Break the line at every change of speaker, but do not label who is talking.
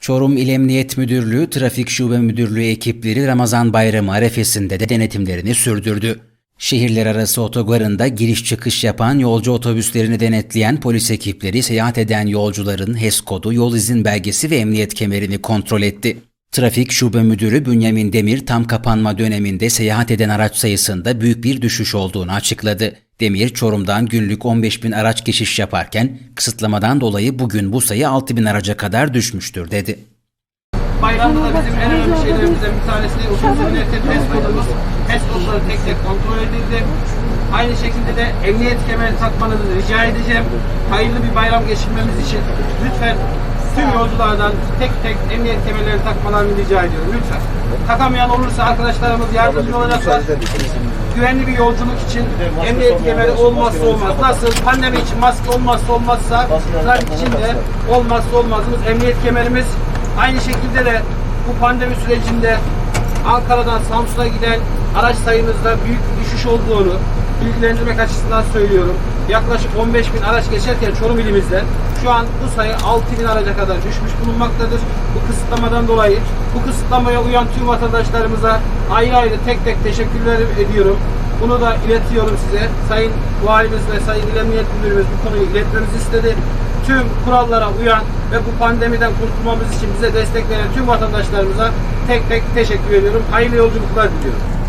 Çorum İl Emniyet Müdürlüğü Trafik Şube Müdürlüğü ekipleri Ramazan Bayramı arefesinde de denetimlerini sürdürdü. Şehirler arası otogarında giriş çıkış yapan yolcu otobüslerini denetleyen polis ekipleri seyahat eden yolcuların HES kodu, yol izin belgesi ve emniyet kemerini kontrol etti. Trafik Şube Müdürü Bünyamin Demir tam kapanma döneminde seyahat eden araç sayısında büyük bir düşüş olduğunu açıkladı. Demir, Çorum'dan günlük 15 bin araç geçiş yaparken kısıtlamadan dolayı bugün bu sayı 6 bin araca kadar düşmüştür dedi.
Bayramda da bizim en önemli şeylerimizden bir tanesi otobüsün binetten test kodumuz. Test kodları tek tek kontrol edildi. Aynı şekilde de emniyet kemeri takmanızı rica edeceğim. Hayırlı bir bayram geçirmemiz için lütfen tüm yolculardan tek tek emniyet kemerlerini takmalarını rica ediyorum lütfen. Takamayan olursa arkadaşlarımız yardımcı olacaklar. Güvenli bir yolculuk için emniyet kemeri olmazsa olmaz. Nasıl pandemi için maske olmazsa olmazsa trafik için de olmazsa olmazımız emniyet kemerimiz. Aynı şekilde de bu pandemi sürecinde Ankara'dan Samsun'a giden araç sayımızda büyük düşüş olduğunu bilgilendirmek açısından söylüyorum. Yaklaşık 15 bin araç geçerken Çorum ilimizde şu an bu sayı 6 bin araca kadar düşmüş bulunmaktadır. Bu kısıtlamadan dolayı bu kısıtlamaya uyan tüm vatandaşlarımıza ayrı ayrı tek tek teşekkürler ediyorum. Bunu da iletiyorum size. Sayın Valimiz ve Sayın İl Emniyet Müdürümüz bu konuyu iletmemizi istedi tüm kurallara uyan ve bu pandemiden kurtulmamız için bize destek veren tüm vatandaşlarımıza tek tek teşekkür ediyorum. Hayırlı yolculuklar diliyorum.